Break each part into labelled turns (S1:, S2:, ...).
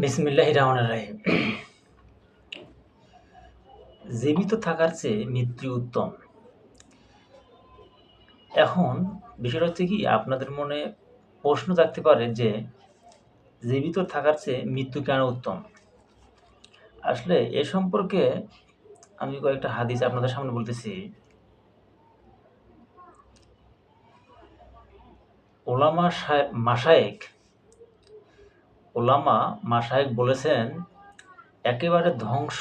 S1: বিসমিল্লাহ রহমান রাহিম। জীবিত থাকার চেয়ে মৃত্যু উত্তম। এখন বিষয়টা হচ্ছে কি, আপনাদের মনে প্রশ্ন থাকতে পারে যে, জীবিত থাকার চেয়ে মৃত্যু কেন উত্তম? আসলে এ সম্পর্কে আমি কয়েকটা হাদিস আপনাদের সামনে বলতেছি। ওলামা মাসায়েক ওলামা মাসায়েক বলেছেন, একেবারে ধ্বংস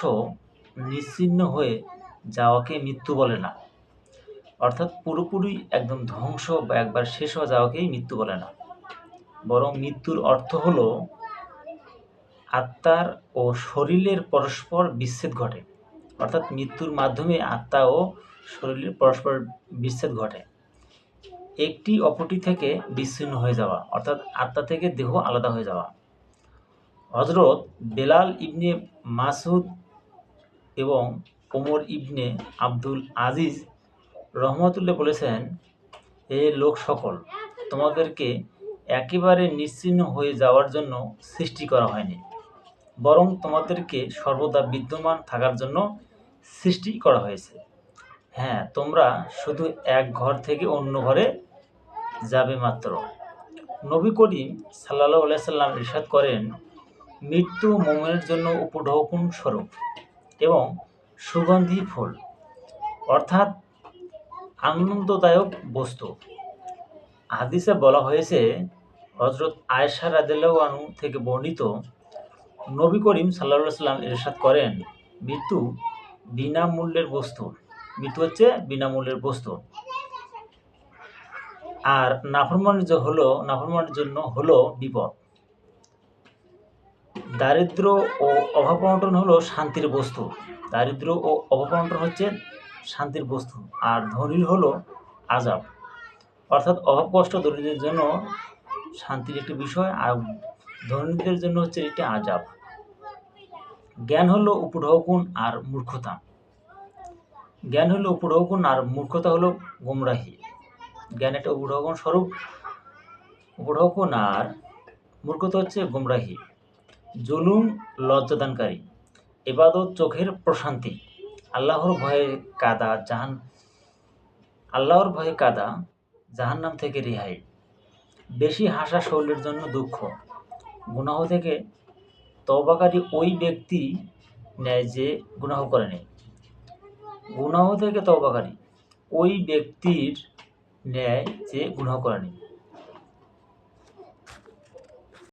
S1: নিশ্চিহ্ন হয়ে যাওয়াকে মৃত্যু বলে না। অর্থাৎ পুরোপুরি একদম ধ্বংস বা একবার শেষ হয়ে যাওয়াকেই মৃত্যু বলে না। বরং মৃত্যুর অর্থ হলো, আত্মার ও শরীরের পরস্পর বিচ্ছেদ ঘটে। অর্থাৎ মৃত্যুর মাধ্যমে আত্মা ও শরীরের পরস্পর বিচ্ছেদ ঘটে। একটি অপরটি থেকে বিচ্ছিন্ন হয়ে যাওয়া, অর্থাৎ আত্মা থেকে দেহ আলাদা হয়ে যাওয়া। হজরত বেলাল ইবনে মাসুদ এবং ওমর ইবনে আব্দুল আজিজ রহমতুল্লাহ বলেছেন, এ লোক সকল, তোমাদেরকে একেবারে নিশ্চিহ্ন হয়ে যাওয়ার জন্য সৃষ্টি করা হয়নি, বরং তোমাদেরকে সর্বদা বিদ্যমান থাকার জন্য সৃষ্টি করা হয়েছে। হ্যাঁ তোমরা শুধু এক ঘর থেকে অন্য ঘরে যাবে মাত্র। নবী করিম সাল্লাহ সাল্লাম ইরশাদ করেন মৃত্যু মোমেনের জন্য উপঢৌকন স্বরূপ এবং সুগন্ধি ফুল, অর্থাৎ আনন্দদায়ক বস্তু। হাদিসে বলা হয়েছে হজরত আয়েশা আনহু থেকে বর্ণিত, নবী করিম সাল্লাহ সাল্লাম এরশাদ করেন, মৃত্যু বিনামূল্যের বস্তু। মৃত্যু হচ্ছে বিনামূল্যের বস্তু। আর নাফরমানের হলো, নাফরমানের জন্য হলো বিপদ। দারিদ্র ও অভাব হলো শান্তির বস্তু। দারিদ্র ও অভাব হচ্ছে শান্তির বস্তু। আর ধনী হলো আজাব অর্থাৎ অভাব, কষ্ট দরিদ্রের জন্য শান্তির একটি বিষয়, আর ধনীদের জন্য হচ্ছে একটি আজাব জ্ঞান হলো উপঢৌকুন আর মূর্খতা। জ্ঞান হলো উপঢৌকুন আর মূর্খতা হলো গোমরাহি। জ্ঞান একটা উপঢৌকুন স্বরূপ। উপঢৌকুন আর মূর্খতা হচ্ছে গোমরাহি। জুলুম লজ্জাদানকারী এবাদত চোখের প্রশান্তি। আল্লাহর ভয়ে কাদা জাহান আল্লাহর ভয়ে কাদা জাহান্নাম থেকে রেহাই। বেশি হাসা শরীরের জন্য দুঃখ। গুনাহ থেকে তবাকারী ওই ব্যক্তি নেয় যে গুনাহ করেনি গুনাহ থেকে তবাকারী ওই ব্যক্তির ন্যায় যে গুনাহ করেনি